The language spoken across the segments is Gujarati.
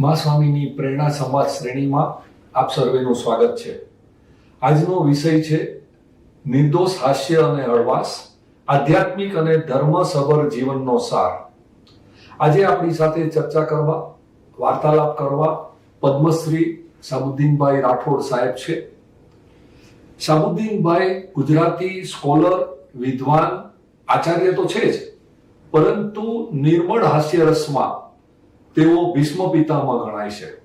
મા સ્વામીની પ્રેરણા સંવાદ શ્રેણીમાં આપ સર્વેનું સ્વાગત છે. આજનો વિષય છે નિર્દોષ હાસ્ય અને હળવાશ, આધ્યાત્મિક અને ધર્મસભર જીવનનો સાર. આજે આપણી સાથે ચર્ચા કરવા, વાર્તાલાપ કરવા પદ્મશ્રી સાબુદ્દીનભાઈ રાઠોડ સાહેબ છે. સાબુદ્દીનભાઈ ગુજરાતી સ્કોલર, વિદ્વાન, આચાર્ય તો છે જ, પરંતુ નિર્મળ હાસ્ય રસમાં તેઓ ભીષ્મ પિતામાં ગણાય છે.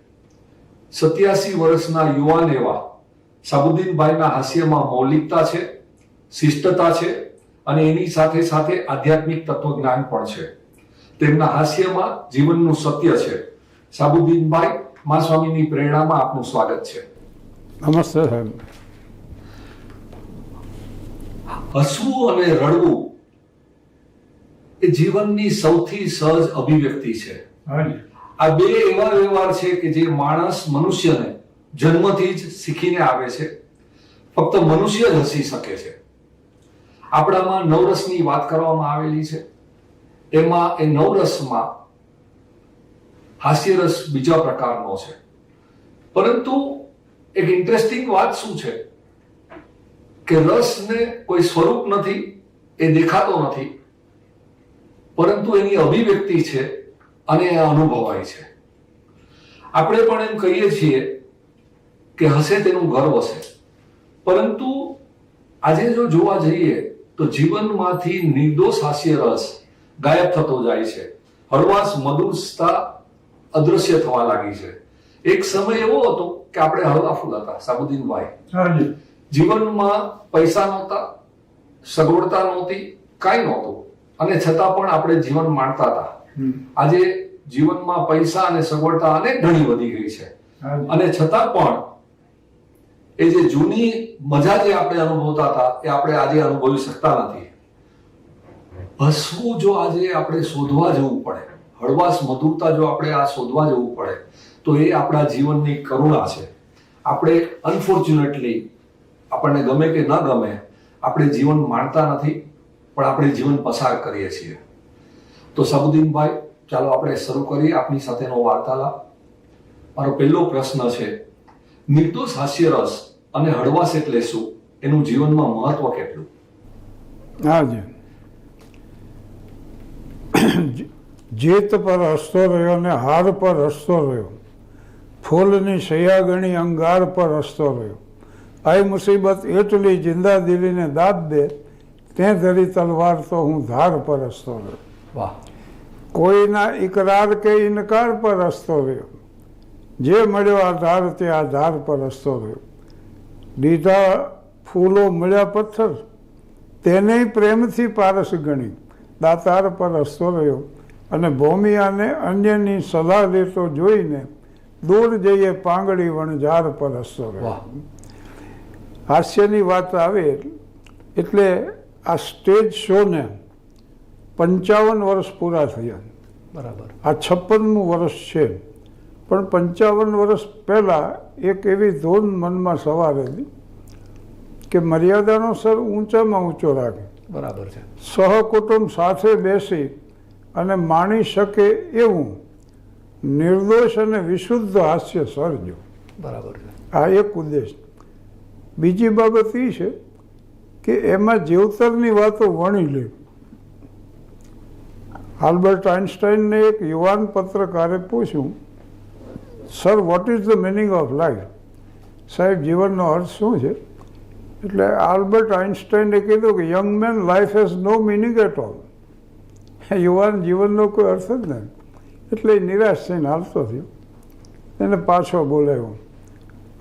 સત્યાસી વર્ષના યુવાન એવા સાબુદ્દીનભાઈના હાસ્યમાં મૌલિકતા છે શિષ્ટતા છે અને એની સાથે સાથે આધ્યાત્મિક તત્વજ્ઞાન પણ છે. તેમના હાસ્યમાં જીવનનું સત્ય છે. સાબુદ્દીનભાઈ મા સ્વામીની પ્રેરણામાં આપનું સ્વાગત છે. નમસ્તે સાહેબ. હસવું અને રડવું એ જીવનની સૌથી સહજ અભિવ્યક્તિ છે. આ બે એવા વ્યવહાર છે કે જે માણસ મનુષ્યને જન્મથી જ શીખીને આવે છે. ફક્ત મનુષ્ય જ હસી શકે છે. આપણામાં નવરસની વાત કરવામાં આવેલી છે. એમાં એ નવરસમાં હાસ્યરસ બીજા પ્રકારનો છે. પરંતુ એક ઇન્ટરેસ્ટિંગ વાત શું છે? કે રસને કોઈ સ્વરૂપ નથી, એ દેખાતો નથી. પરંતુ એની અભિવ્યક્તિ છે અને એ અનુભવાય છે. આપણે પણ એમ કહીએ છીએ કે હશે તેનું ગર્વ હશે. પરંતુ આજે જો જોવા જઈએ તો જીવનમાંથી નિર્દોષ હાસ્ય રસ ગાયબ થતો જાય છે. હળવાશ મધુરતા અદૃશ્ય થવા લાગી છે. એક સમય એવો હતો કે આપણે હળવા ફૂલાતા સાબુદ્દીનભાઈ. જીવનમાં પૈસા નહોતા સગવડતા નહોતી કાંઈ નહોતું. અને છતાં પણ આપણે જીવન માણતા હતા. આજે જીવનમાં પૈસા અને સગવડતા અનેક ઘણી વધી ગઈ છે. અને છતાં પણ એ જે જૂની મજા જે આપણે અનુભવતા હતા એ આપણે આજે અનુભવી શકતા નથી. હસવું જો આજે આપણે શોધવા જવું પડે હળવાશ મધુરતા જો આપણે આ શોધવા જવું પડે તો એ આપણા જીવનની કરુણા છે. આપણે અનફોર્ચ્યુનેટલી આપણને ગમે કે ન ગમે આપણે જીવન માણતા નથી પણ આપણે જીવન પસાર કરીએ છીએ. તો સાબુદ્દીનભાઈ, ચાલો આપણે શરૂ કરીએ આપની સાથેનો વાર્તાલાપ. મારો પહેલો પ્રશ્ન છે, નિર્દોષ હાસ્યરસ અને હળવાશ એટલે શું? એનું જીવનમાં મહત્વ કેટલું? હાજી જીત પર હસતો રહ્યો ને હાર પર હસતો રહ્યો. ફૂલની સયાગણી અંગાર પર હસતો રહ્યો. આઈ મુસીબત એટલી જિંદા દિલીને દાદ દે, તે ધરી તલવાર તો હું ધાર પર હસતો રહ્યો. વાહ. કોઈના ઇકરાર કે ઇનકાર પર હસતો રહ્યો. જે મળ્યો આધાર તે આધાર પર હસતો રહ્યો. દીધા ફૂલો મળ્યા પથ્થર તેને પ્રેમથી પારસ ગણી. દાતાર પર હસતો રહ્યો અને ભૌમિયાને અન્યની સલાહ લેતો જોઈને દૂર જઈએ પાંગડી વણઝાર પર હસતો રહ્યો. હાસ્યની વાત આવે એટલે આ સ્ટેજ શોને પંચાવન વર્ષ પૂરા થયા. બરાબર. આ છપ્પનમું વર્ષ છે. પણ પંચાવન વર્ષ પહેલાં એક એવી ધોન મનમાં સવારેલી કે મર્યાદાનો સર ઊંચામાં ઊંચો રાખે. બરાબર છે. સહકુટુંબ સાથે બેસી અને માણી શકે એવું નિર્દોષ અને વિશુદ્ધ હાસ્ય સર્જો બરાબર છે. આ એક ઉદ્દેશ. બીજી બાબત એ છે કે એમાં જીવતરની વાતો વણી લે. આલ્બર્ટ આઇન્સ્ટાઈનને એક યુવાન પત્રકારે પૂછ્યું sir what is the meaning of life સાહેબ, જીવનનો અર્થ શું છે? એટલે આલ્બર્ટ આઇન્સ્ટાઈને કીધું કે young man life has no meaning at all યુવાન જીવનનો કોઈ અર્થ જ નહીં એટલે નિરાશ થઈને હાલતો થયો. એને પાછો બોલાવ્યો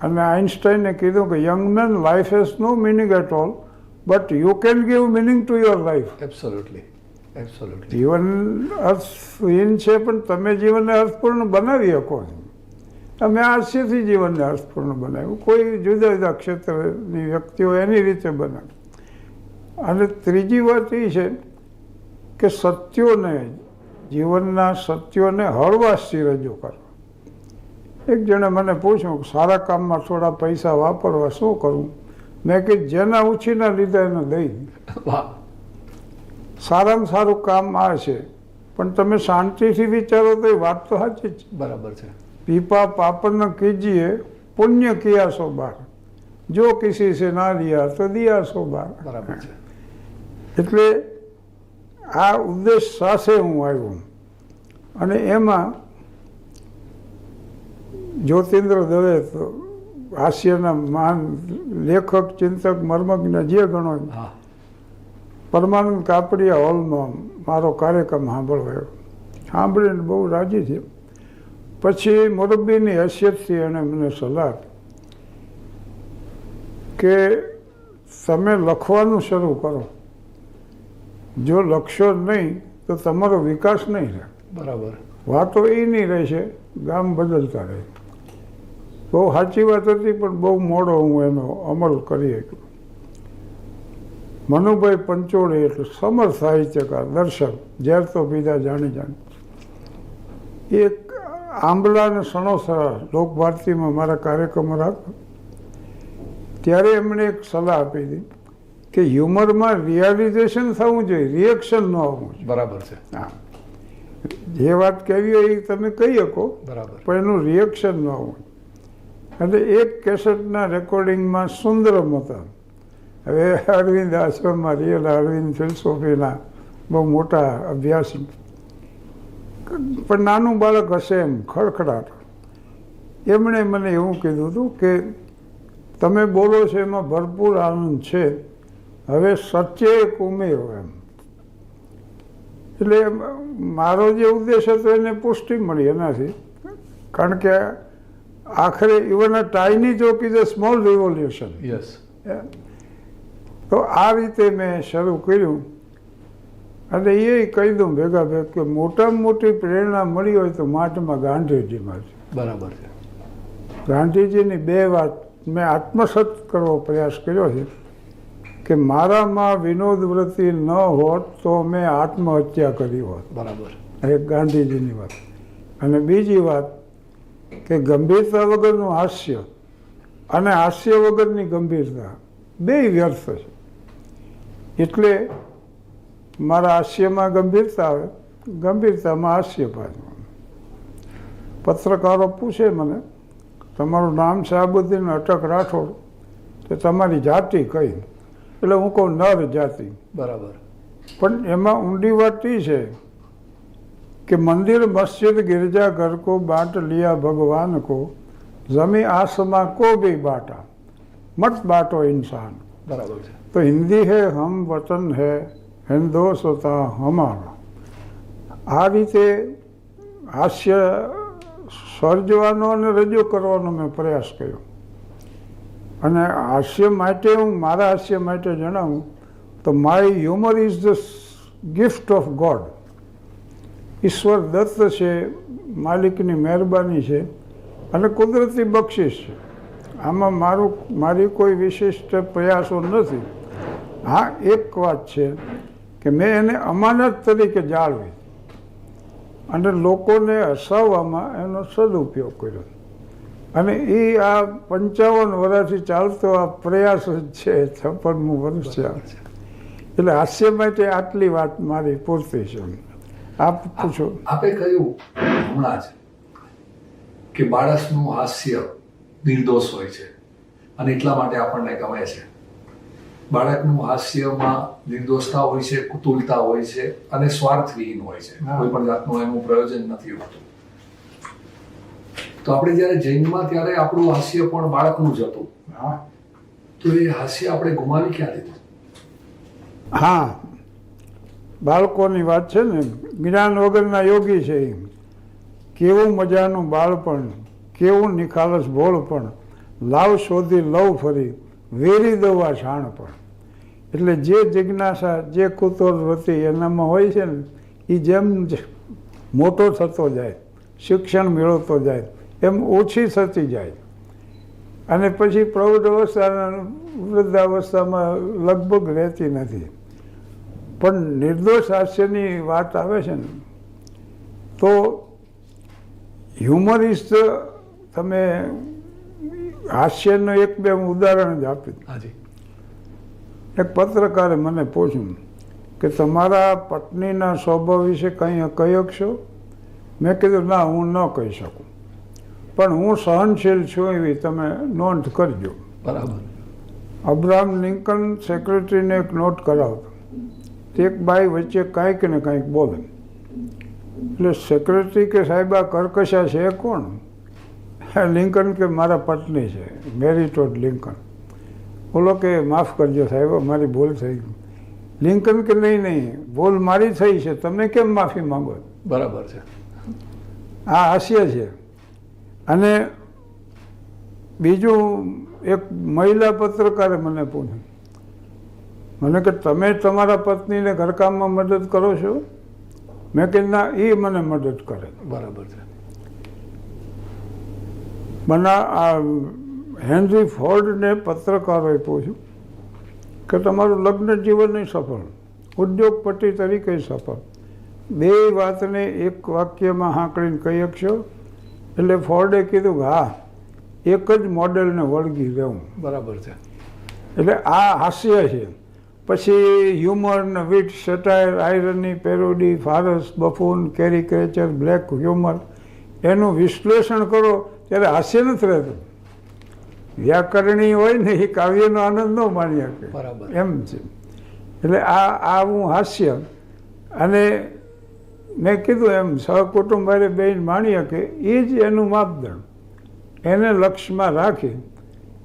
અને આઇન્સ્ટાઈને કીધું કે young man life has no meaning at all but you can give meaning to your life absolutely જીવન અર્થહીન છે પણ તમે જીવનને અર્થપૂર્ણ બનાવી શકો અમે હાસ્યથી જીવનને અર્થપૂર્ણ બનાવ્યું. કોઈ જુદા જુદા ક્ષેત્રની વ્યક્તિઓ એની રીતે બનાવે. અને ત્રીજી વાત એ છે કે સત્યોને જીવનના સત્યોને હળવાશથી રજૂ કરવા એક જણે મને પૂછ્યું કે સારા કામમાં થોડા પૈસા વાપરવા શું કરવું મેં કે જેના ઉછીના લીધા એને દઈ સારામાં સારું કામ આ છે. પણ તમે શાંતિથી વિચારો તો એ વાત તો સાચી જ બરાબર છે. પીપા પાપડને કીજીએ પુણ્ય કિયા સો બાર. જો કિસી સે ના દિયા તો દિયા સો બાર. બરાબર છે. એટલે આ ઉદ્દેશ સાથે હું આવ્યો. અને એમાં જ્યોતિન્દ્ર દવે તો હાસ્યના મહાન લેખક ચિંતક મર્મજ્ઞ જે ગણો પરમાનંદ કાપડિયા હોલમાં મારો કાર્યક્રમ સાંભળવાયો. સાંભળીને બહુ રાજી થયો. પછી મોરબીની હૈસિયતથી એણે મને સલાહ આપી કે તમે લખવાનું શરૂ કરો. જો લખશો નહીં તો તમારો વિકાસ નહીં રહે બરાબર. વાતો એ નહીં રહેશે ગામ બદલતા રહે. બહુ સાચી વાત હતી પણ બહુ મોડો હું એનો અમલ કરી શક્યો. મનુભાઈ પંચોળી એટલે સમર સાહિત્યકાર દર્શક ઝેર તો પીધા જાણી જાણી. એક આંબલા અને સણોસરા લોકભારતીમાં મારા કાર્યક્રમો રાખ. ત્યારે એમણે એક સલાહ આપી હતી કે હ્યુમરમાં રિયાલિઝેશન થવું જોઈએ રિએક્શન ન આવવું જોઈએ. બરાબર છે. હા. જે વાત કહેવી હોય એ તમે કહી શકો બરાબર. પણ એનું રિએક્શન ન આવવું એટલે એક કેસેટના રેકોર્ડિંગમાં સુંદરમ હતા. હવે અરવિંદ આશ્રમમાં રિયલ અરવિંદ ફિલસોફીના બહુ મોટા અભ્યાસી. પણ નાનું બાળક હશે એમ ખડખડાટ. એમણે મને એવું કીધું હતું કે તમે બોલો છો એમાં ભરપૂર આનંદ છે હવે સચ્ચે એક ઉમેરો એમ. એટલે મારો જે ઉદ્દેશ હતો એને પુષ્ટિ મળી એનાથી. કારણ કે આખરે even a tiny joke is a small revolution yes તો આ રીતે મેં શરૂ કર્યું. અને એ કહી દઉં ભેગા ભેગ કે મોટામાં મોટી પ્રેરણા મળી હોય તો મહાત્મા ગાંધીજીમાં છે બરાબર છે. ગાંધીજીની બે વાત મેં આત્મસત કરવો પ્રયાસ કર્યો છે કે મારામાં વિનોદ વૃત્તિ ન હોત તો મેં આત્મહત્યા કરી હોત. બરાબર. એક ગાંધીજીની વાત. અને બીજી વાત કે ગંભીરતા વગરનું હાસ્ય અને હાસ્ય વગરની ગંભીરતા બે વ્યર્થ છે. એટલે મારા હાસ્યમાં ગંભીરતા આવે. ગંભીરતામાં હાસ્ય પાછું. પત્રકારો પૂછે મને તમારું નામ શાહબુદ્દીન અટક રાઠોડ? તો તમારી જાતિ કઈ? એટલે હું કહું નર જાતિ. બરાબર. પણ એમાં ઊંડી વાત એ છે કે મંદિર મસ્જિદ ગિરજાઘર કો બાટ લિયા ભગવાન કો જમી આસમાં કો બી બાટા. મત બાટો ઇન્સાન. બરાબર છે. तो हिंदी है हम वतन है हिंदोसता हमारा આ રીતે હાસ્ય સર્જવાનો અને રજૂ કરવાનો મેં પ્રયાસ કર્યો અને હાસ્ય માટે હું મારા હાસ્ય માટે જણાવું તો my humour is the gift of God ઈશ્વર દત્ત છે માલિકની મહેરબાની છે અને કુદરતી બક્ષિસ છે આમાં મારું મારી કોઈ વિશિષ્ટ પ્રયાસો નથી હા, એક વાત છે કે મેં એને અમાનત તરીકે જાળવી. અને લોકોને હસાવવામાં એનો સદુપયોગ કર્યો. અને એ આ પંચાવન વર્ષથી ચાલતો આ પ્રયાસ જ છે છપ્પનમું વર્ષ છે એટલે હાસ્ય માટે આટલી વાત મારી પૂરતી છે. આપ પૂછો. આપે કહ્યું હમણાં જ કે માણસનું હાસ્ય નિર્દોષ હોય છે. અને એટલા માટે આપણને ગમે છે. બાળકનું હાસ્યમાં નિર્દોષતા હોય છે કુતુલતા હોય છે અને સ્વાર્થવિહીન હોય છે. કોઈ પણ જાતનું એનું પ્રયોજન નથી હોતું. તો આપણે જ્યારે જૈનમાં ત્યારે આપણું હાસ્ય પણ બાળકનું જ હતું. તો એ હાસ્ય આપણે ગુમાવી ક્યાં દીધું? હા. બાળકોની વાત છે ને જ્ઞાન વગરના યોગી છે કેવું મજાનું બાળપણ કેવું નિખાલસ ભોળપણ લાવ શોધી લવ ફરી. વેરી દવા છાણપણ એટલે જે જિજ્ઞાસા, જે કુતૂહલ વૃત્તિ એનામાં હોય છે ને એ જેમ મોટો થતો જાય, શિક્ષણ મેળવતો જાય, એમ ઓછી થતી જાય. અને પછી પ્રૌઢ અવસ્થા વૃદ્ધાવસ્થામાં લગભગ રહેતી નથી. પણ નિર્દોષ હાસ્યની વાત આવે છે ને, તો હ્યુમર ઇઝ તમે હાસ્યનું એક બે હું ઉદાહરણ જ આપી એક પત્રકારે મને પૂછ્યું કે તમારા પત્નીના સ્વભાવ વિશે કંઈ કહી શકશો મેં કીધું ના હું ન કહી શકું. પણ હું સહનશીલ છું એવી તમે નોંધ કરજો. બરાબર. અબ્રાહમ લિંકન સેક્રેટરીને એક નોટ કરાવતો. તે એક બાઈ વચ્ચે કાંઈક ને કાંઈક બોલે. એટલે સેક્રેટરી કે સાહેબ આ કર્કશા છે એ કોણ? લિંકન કે મારા પત્ની છે? મેરી ટોડ લિંકન બોલો કે માફ કરજો સાહેબ મારી ભૂલ થઈ ગઈ. લિંકન કે નહીં નહીં. ભૂલ મારી થઈ છે. તમે કેમ માફી માંગો બરાબર છે. આ હાસ્ય છે. અને બીજું એક મહિલા પત્રકારે મને પૂછ્યું. મને કે તમે તમારા પત્નીને ઘરકામમાં મદદ કરો છો? મેં કે ના એ મને મદદ કરે. બરાબર છે. મને આ હેનરી ફોર્ડને પત્રકારોએ પૂછ્યું કે તમારું લગ્ન જીવન નહીં સફળ ઉદ્યોગપતિ તરીકે સફળ. બે વાતને એક વાક્યમાં હાંકળીને કહી શકશો? એટલે ફોર્ડે કીધું કે હા એક જ મોડેલને વળગી રહેવું. બરાબર છે. એટલે આ હાસ્ય છે. પછી હ્યુમર ને wit satire irony parody farce buffoon caricature black humour એનું વિશ્લેષણ કરો. ત્યારે હાસ્ય નથી રહેતું. વ્યાકરણી હોય ને એ કાવ્યનો આનંદ ન માણી શકે. બરાબર. એમ છે. એટલે આ આવું હાસ્ય. અને મેં કીધું એમ સહકુટુંબ અરે બેન માણી શકે એ જ એનું માપદંડ. એને લક્ષ્યમાં રાખી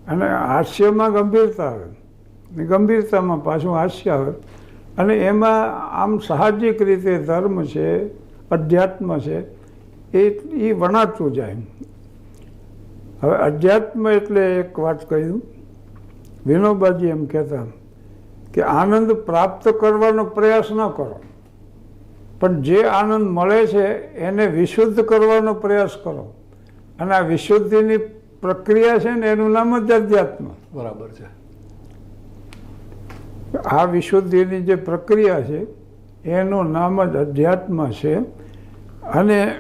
અને હાસ્યમાં ગંભીરતા આવે. ને ગંભીરતામાં પાછું હાસ્ય આવે. અને એમાં આમ સાહજિક રીતે ધર્મ છે અધ્યાત્મ છે એ એ વણાતું જાય. હવે અધ્યાત્મ એટલે એક વાત કહ્યું. વિનોબાજી એમ કહેતા કે આનંદ પ્રાપ્ત કરવાનો પ્રયાસ ન કરો. પણ જે આનંદ મળે છે એને વિશુદ્ધ કરવાનો પ્રયાસ કરો. અને આ વિશુદ્ધિની પ્રક્રિયા છે ને એનું નામ જ અધ્યાત્મ. બરાબર છે. આ વિશુદ્ધિની જે પ્રક્રિયા છે એનું નામ જ અધ્યાત્મ છે. અને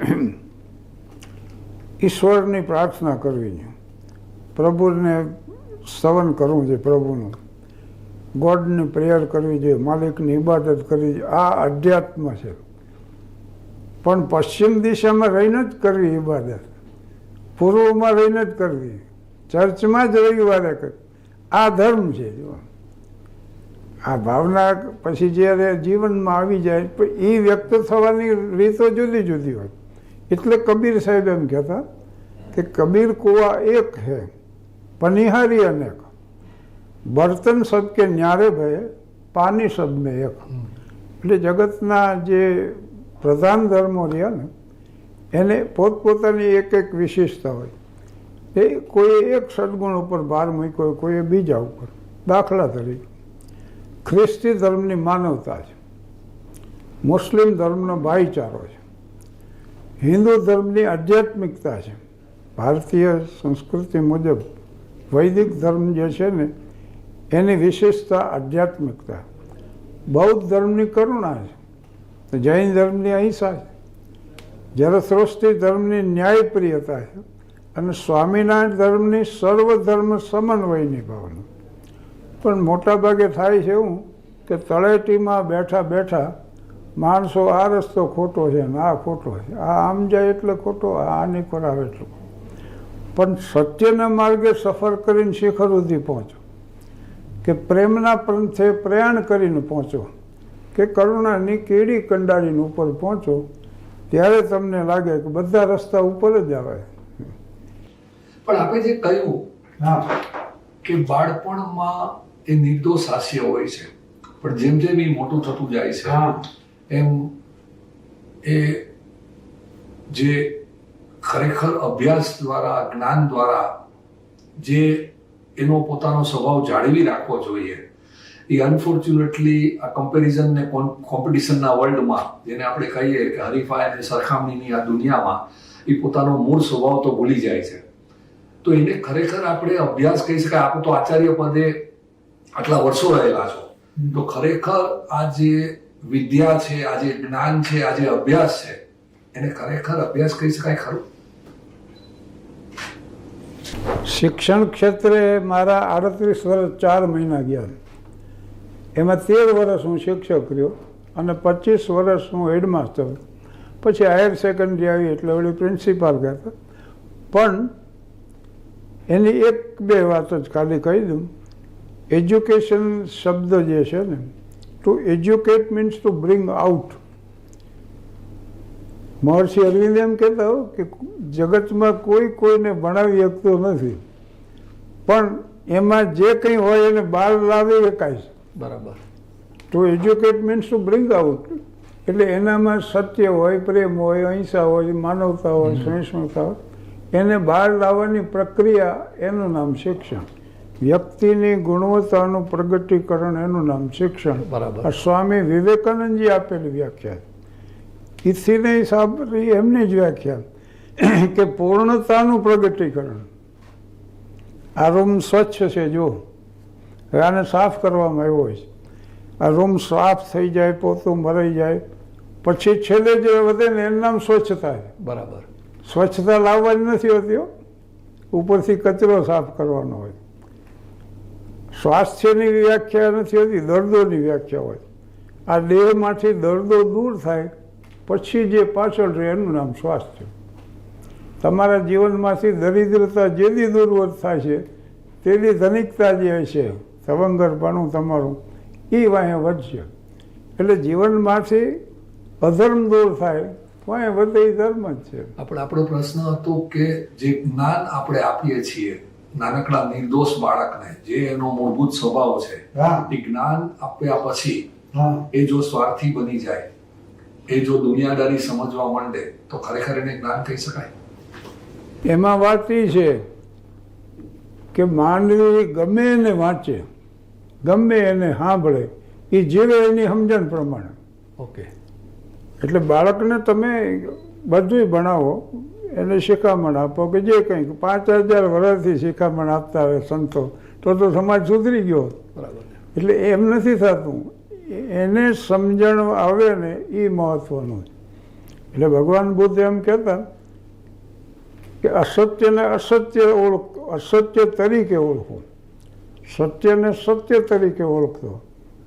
ઈશ્વરની પ્રાર્થના કરવી છે. પ્રભુને સ્તવન કરવું છે પ્રભુનું. ગોડની પ્રેયર કરવી જોઈએ માલિકની ઇબાદત કરવી જોઈએ આ અધ્યાત્મ છે. પણ પશ્ચિમ દિશામાં રહીને જ કરવી ઇબાદત પૂર્વમાં રહીને જ કરવી. ચર્ચમાં જ રવિવારે કરવી આ ધર્મ છે જો. આ ભાવના પછી જ્યારે જીવનમાં આવી જાય એ વ્યક્ત થવાની રીતો જુદી જુદી હોય. એટલે કબીર સાહેબ એમ કહેતા કે કબીર કુવા એક હે પનિહારી અનેક. બર્તન સબ કે ન્યારે ભય, પાની સબ મેં એક. એટલે જગતના જે પ્રધાન ધર્મો રહ્યા ને, એને પોતપોતાની એક એક વિશેષતા હોય. એ કોઈ એક સદગુણ ઉપર ભાર મૂક્યો હોય, કોઈએ બીજા ઉપર. દાખલા તરીકે, ખ્રિસ્તી ધર્મની માનવતા છે. મુસ્લિમ ધર્મનો ભાઈચારો છે. હિન્દુ ધર્મની આધ્યાત્મિકતા છે. ભારતીય સંસ્કૃતિ મુજબ વૈદિક ધર્મ જે છે ને, એની વિશેષતા આધ્યાત્મિકતા. બૌદ્ધ ધર્મની કરુણા છે. જૈન ધર્મની અહિંસા છે. જરથ્રોસ્તી ધર્મની ન્યાયપ્રિયતા છે અને સ્વામિનારાયણ ધર્મની સર્વ ધર્મ સમન્વયની ભાવના. પણ મોટાભાગે થાય છે એવું કે તળેટીમાં બેઠા બેઠા માણસો આ રસ્તો ખોટો છે ને આ ખોટો છે. આ આમ જાય એટલે ખોટો આની પર આવે એટલે પણ સત્યના માર્ગે સફર કરીને શિખર સુધી પહોંચો. કે પ્રેમના પંથે પ્રયાણ કરીને પહોંચો. કે કરુણાની કેડી કંડાળીને ઉપર પહોંચો ત્યારે તમને લાગે કે બધા રસ્તા ઉપર જ આવે. પણ આપણે જે કહ્યું હા. કે બાળપણમાં એ નિર્દોષ હાસ્ય હોય છે. પણ જેમ જેમ એ મોટું થતું જાય છે હા. એમ એ જે ખરેખર અભ્યાસ દ્વારા જ્ઞાન દ્વારા જે એનો પોતાનો સ્વભાવ જાળવી રાખવો જોઈએ. એ અનફોર્ચ્યુનેટલી આ કમ્પેરિઝન ને કોમ્પિટિશનના વર્લ્ડમાં જેને આપણે કહીએ કે હરીફાઈ અને સરખામણીની આ દુનિયામાં એ પોતાનો મૂળ સ્વભાવ તો ભૂલી જાય છે. તો એને ખરેખર આપણે અભ્યાસ કહી શકાય. આપણે તો આચાર્ય પદે આટલા વર્ષો રહેલા છો. તો ખરેખર આ જે વિદ્યા છે આ જ્ઞાન છે આ અભ્યાસ છે, એને ખરેખર અભ્યાસ કરી શકાય ખરું? શિક્ષણ ક્ષેત્રે મારા આડત્રીસ વર્ષ ચાર મહિના ગયા એમાં તેર વર્ષ હું શિક્ષક રહ્યો અને પચીસ વર્ષ હું હેડમાસ્ટર. પછી હાયર સેકન્ડરી આવી એટલે વળી પ્રિન્સિપાલ હતા પણ એની એક બે વાત જ ખાલી કહી દઉં. એજ્યુકેશન શબ્દ જે છે ને to educate means to bring out Maharshi Arvind એમ કહેતા હો કે જગતમાં કોઈ કોઈને ભણાવી શકતો નથી. પણ એમાં જે કંઈ હોય એને બહાર લાવી શકાય છે. બરાબર. To educate means to bring out એટલે એનામાં સત્ય હોય પ્રેમ હોય અહિંસા હોય માનવતા હોય સહિષ્ણુતા હોય એને બહાર લાવવાની પ્રક્રિયા એનું નામ શિક્ષણ. વ્યક્તિની ગુણવત્તાનું પ્રગટીકરણ એનું નામ શિક્ષણ. બરાબર. સ્વામી વિવેકાનંદજી આપેલી વ્યાખ્યા. ઇથીને સાબરી એમની જ વ્યાખ્યા કે પૂર્ણતાનું પ્રગટીકરણ. આ રૂમ સ્વચ્છ છે જો હવે આને સાફ કરવામાં આવ્યો છે. આ રૂમ સાફ થઈ જાય પોતું મરાઈ જાય. પછી છેલ્લે જે વધે ને એનું નામ સ્વચ્છતા. બરાબર. સ્વચ્છતા લાવવાની નથી હોતી ઉપરથી કચરો સાફ કરવાનો હોય. સ્વાસ્થ્યની વ્યાખ્યા નથી હોતી, દર્દોની વ્યાખ્યા હોય. આ દેહમાંથી દર્દો દૂર થાય, પછી જે પાછળ રહે એનું નામ સ્વાસ્થ્ય. તમારા જીવનમાંથી દરિદ્રતા જેથી દૂરવત થાય છે, તેની ધનિકતા જે છે સવંગરપણું તમારું એ વાંહે વધશે. એટલે જીવનમાંથી અધર્મ દૂર થાય, વાંહે વધે એ ધર્મ જ છે. આપણે આપણો પ્રશ્ન હતો કે જે જ્ઞાન આપણે આપીએ છીએ નાનકડા નિર્દોષ બાળકને જે એનો મૂળભૂત સ્વભાવ છે એ જ્ઞાન આપ્યા પછી એ જો સ્વાર્થી બની જાય એ જો દુનિયાદારી સમજવા માંડે તો ખરેખર એને જ્ઞાન કહી શકાય. એમાં વાત એ છે કે માનવી ગમે એને વાંચે ગમે એને સાંભળે એ જીવે એની સમજણ પ્રમાણે. ઓકે. એટલે બાળકને તમે બધું ભણાવો એને શિખામણ આપો કે જે કંઈક. પાંચ હજાર વર્ષથી શિખામણ આપતા હોય સંતો તો તો સમાજ સુધરી ગયો. બરાબર એટલે એમ નથી થતું. એને સમજણ આવે ને એ મહત્વનું એટલે ભગવાન બુદ્ધ એમ કહેતા કે અસત્યને અસત્ય ઓળખ અસત્ય તરીકે ઓળખો. સત્યને સત્ય તરીકે ઓળખો.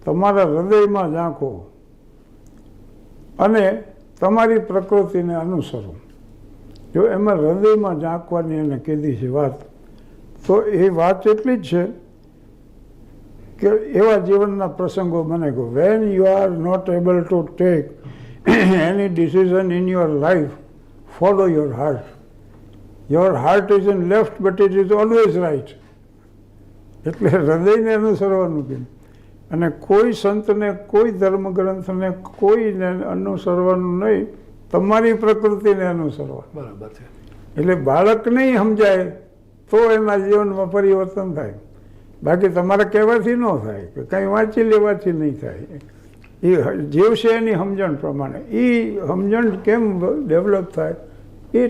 તમારા હૃદયમાં ઝાંખો. અને તમારી પ્રકૃતિને અનુસરો. જો એમાં હૃદયમાં ઝાંકવાની એને કીધી છે વાત, તો એ વાત એટલી જ છે કે એવા જીવનના પ્રસંગો મને કહો. When you are not able to take any decision in your life follow your heart your heart is in left but it is always right એટલે હૃદયને અનુસરવાનું કીધું અને કોઈ સંતને, કોઈ ધર્મગ્રંથને, કોઈને અનુસરવાનું નહીં. તમારી પ્રકૃતિને અનુસરવા. બરાબર છે. એટલે બાળક નહીં સમજાય તો એના જીવનમાં પરિવર્તન થાય. બાકી તમારે કહેવાથી ન થાય કે કંઈ વાંચી લેવાથી નહીં થાય. એ જીવશે એની સમજણ પ્રમાણે. એ સમજણ કેમ ડેવલપ થાય? એ